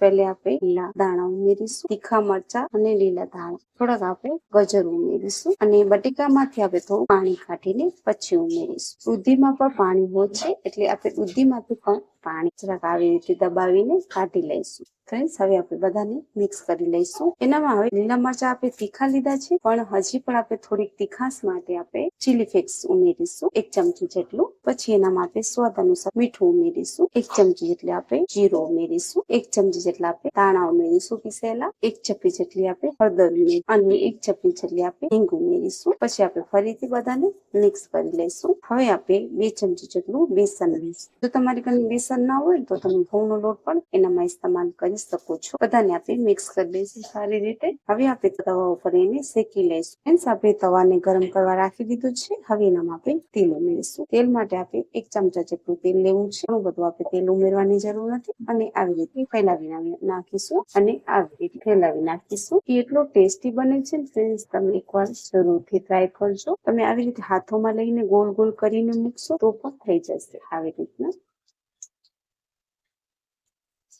પહેલે આપણે લીલા દાણા ઉમેરીશું, તીખા મરચા અને લીલા દાણા થોડાક આપણે ગજર ઉમેરીશું અને બટેકામાંથી આપણે થોડું પાણી કાઢીને પછી ઉમેરીશું. દૂધીમાં પણ પાણી હોય છે, એટલે આપણે દૂધીમાંથી પણ પાણી આવી રીતે દબાવીને કાઢી લઈશું. ફ્રેન્ડ્સ, હવે આપણે બધાને મિક્સ કરી લઈશું. એનામાં હવે લીલા મરચા આપણે તીખા લીધા છે, પણ હજી પણ આપણે થોડીક તીખાસ માટે આપણે ચીલી ફ્લેક્સ ઉમેરીશું, એક ચમચી જેટલું. પછી એનામાં આપણે સ્વાદ અનુસાર મીઠું ઉમેરીશું, એક ચમચી જેટલી આપણે જીરો ઉમેરીશું, એક ચમચી જેટલા આપણે દાણા ઉમેરીશું પીસેલા, એક ચપટી જેટલી આપણે હળદર ઉમેરી અને એક ચપટી જેટલી આપણે હિંગ ઉમેરીશું. પછી આપણે ફરીથી બધાને મિક્સ કરી લઈશું. હવે આપણે બે ચમચી જેટલું બેસન લઈશું. જો તમારી ઘરે બેસન ના હોય તો તમે ઘઉંનો લોટ પણ એનામાં ઇસ્તેમાલ કરી શકો છો. બધાને આપણે મિક્સ કરી લઈશું સારી રીતે. હવે આપણે તવા ઉપર એને શેકી લઈશું. ફ્રેન્ડ્સ આપણે તવાને ગરમ કરવા રાખી દીધું છે. હવે એનામાં આપણે તેલ ઉમેરીશું. તેલ માટે આપણે એક ચમચા જેટલું તેલ લેવું છે. ઘણું બધું આપણે તેલ ઉમેરવાની જરૂર નથી. અને આવી રીતે ફેલાવી નાખીશું અને આવી રીતે ફેલાવી નાખીશું. એટલો ટેસ્ટી બને છે ફ્રેન્ડ્સ તમે એકવાર જરૂરથી ટ્રાય કરજો. તમે આવી રીતે હાથોમાં લઈને ગોળ ગોળ કરીને મૂકશો તો પણ થઈ જશે આવી રીતના.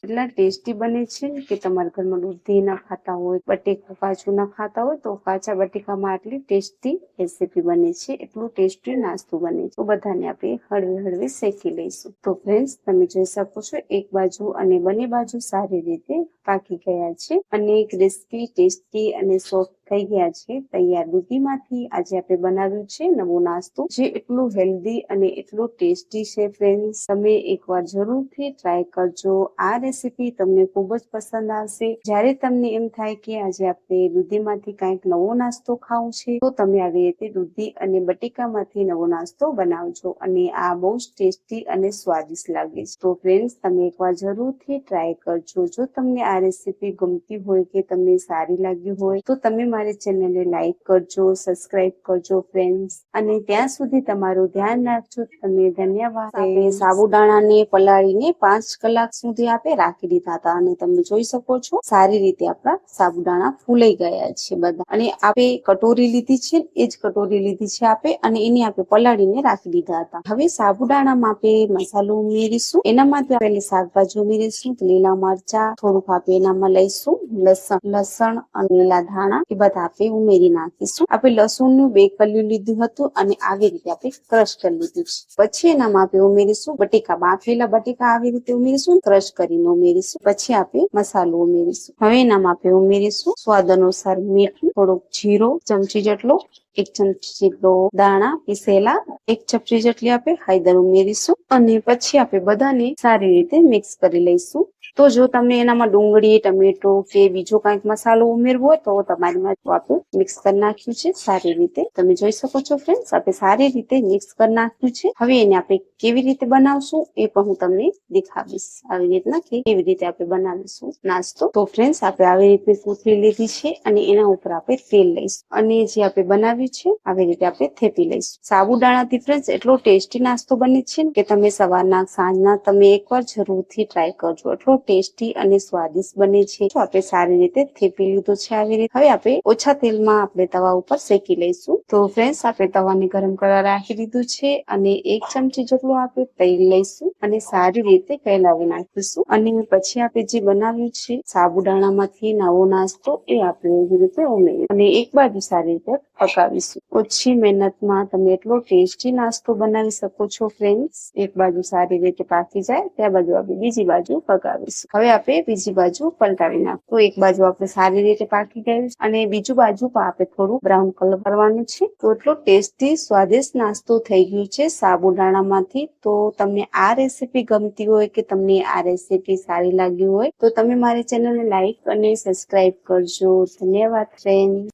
એટલા ટેસ્ટી બને છે કે તમારા ઘરમાં દૂધી ના ખાતા હોય, બટેકા કાચું ખાતા હોય તો કાચા બટેકામાં આટલી ટેસ્ટી રેસીપી બને છે, એટલું ટેસ્ટી નાસ્તો બને છે. બધાને આપણે હળવે હળવે શેકી લઈશું. તો ફ્રેન્ડ્સ તમે જોઈ શકો છો એક બાજુ અને બંને બાજુ સારી રીતે પાકી ગયા છે અને એક રેસીપી ટેસ્ટી અને સોફ્ટ થઈ ગયા છે. તૈયાર દૂધીમાંથી આજે આપણે બનાવ્યું છે નવો નાસ્તો, જે એટલો હેલ્ધી અને એટલો ટેસ્ટી છે ફ્રેન્ડ્સ તમે એકવાર જરૂરથી ટ્રાય કરજો. આ રેસીપી તમને ખૂબ જ પસંદ આવશે. જ્યારે તમને એમ થાય કે આજે આપણે દૂધીમાંથી કાંઈક નવો નાસ્તો ખાવો છે, તો તમે આવી રીતે દૂધી અને બટેકામાંથી નવો નાસ્તો બનાવજો અને આ બહુ જ ટેસ્ટી અને સ્વાદિષ્ટ લાગે છે. તો ફ્રેન્ડ્સ તમે એકવાર જરૂરથી ટ્રાય કરજો. જો તમને આ રેસીપી ગમતી હોય કે તમને સારી લાગી હોય, તો તમે મારી ચેનલને લાઈક કરજો સબસ્ક્રાઇબ કરજો ફ્રેન્ડ્સ. અને ત્યાં સુધી તમારું ધ્યાન રાખજો. તમે ધન્યવાદ. આપણે સાબુદાણાને પલાળીને પાંચ કલાક સુધી આપણે રાખી દીધા હતા. અને તમે જોઈ શકો છો સારી રીતે આપણા સાબુદાણા ફૂલાઈ ગયા છે બધા. અને આપણે કટોરી લીધી છે એ જ કટોરી લીધી છે આપણે અને એને આપણે પલાળીને રાખી દીધા હતા. હવે સાબુદાણામાં આપણે મસાલો ઉમેરીશું. એનામાં આપણે શાકભાજી ઉમેરીશું લીલા મરચા થોડુંક આપણે એનામાં લઈશું લસણ લસણ અને લીલા ધાણા. એ આપણે ઉમેરી નાખીશું. આપણે લસણનું બે કલ્યું લીધું હતું અને આવી રીતે આપણે ક્રશ કરી લીધું છે. પછી એનામાં આપણે ઉમેરીશું બટેકા. બાફેલા બટેકા આવી રીતે ઉમેરીશું, ક્રશ કરીને ઉમેરીશું. પછી આપણે મસાલો ઉમેરીશું. હવે એનામાં આપણે ઉમેરીશું સ્વાદ અનુસાર મીઠું, થોડુંક જીરો, ચમચી જેટલો એક ચમચી જેટલો દાણા પીસેલા, એક ચપટી જેટલી આપણે હળદર ઉમેરીશું અને પછી આપણે બધાને સારી રીતે મિક્સ કરી લઈશું. તો જો તમને એનામાં ડુંગળી, ટમેટો કે બીજો કંઈક મસાલો ઉમેરવો હોય તો તમારીમાં આપણે મિક્સ કરી નાખ્યું છે, સારી રીતે. તમે જોઈ શકો છો ફ્રેન્ડ્સ આપણે સારી રીતે મિક્સ કરી નાખ્યું છે. હવે એને આપણે કેવી રીતે બનાવશું એ પણ હું તમને દેખાડીશ. આવી રીતના કેવી રીતે આપણે બનાવીશું નાસ્તો. તો ફ્રેન્ડ્સ આપણે આવી રીતે કોથળી લીધી છે અને એના ઉપર આપણે તેલ લઈશું. અને જે આપણે બનાવ્યું છે. આવી રીતે આપણે થેપી લઈશું. સાબુદાણાથી ફ્રેન્ડ્સ એટલો ટેસ્ટી નાસ્તો બને છે કે તમે સવારના, સાંજના તમે એકવાર જરૂરથી ટ્રાય કરજો. એટલો ટેસ્ટી અને સ્વાદિષ્ટ બને છે. તો આપણે સારી રીતે થેપી લીધો છે આવી રીતે. હવે આપણે ઓછા તેલમાં આપણે તવા ઉપર શેકી લઈશું. તો ફ્રેન્ડ્સ આપણે તવાને ગરમ કરવા રાખી દીધું છે અને એક ચમચી જેટલું આપણે તેલ લઈશું. અને સારી રીતે ફેલાવી નાખીશું. અને પછી આપણે જે બનાવ્યું છે, સાબુદાણામાંથી નવો નાસ્તો એ આપણે એવી રીતે ઉમેરી અને એક બાજુ સારી રીતે પકાવીશું. ઓછી મહેનતમાં તમે એટલો ટેસ્ટી નાસ્તો બનાવી શકો છો ફ્રેન્ડ્સ એક બાજુ સારી રીતે પાકી જાય, ત્યાં બાજુ આપણે બીજી બાજુ પકાવીશું. હવે આપણે બીજી બાજુ પલટાવી નાખશું. એક બાજુ આપણે સારી રીતે પાકી ગયું અને બીજું બાજુ પણ આપણે થોડું બ્રાઉન કલર કરવાનું છે. તો એટલો ટેસ્ટી, સ્વાદિષ્ટ નાસ્તો થઈ ગયું છે સાબુદાણામાંથી. તો તમને આ રેસીપી ગમતી હોય કે તમને આ રેસીપી સારી લાગી હોય, તો તમે મારી ચેનલને લાઈક અને સબસ્ક્રાઇબ કરજો. ધન્યવાદ ફ્રેન્ડ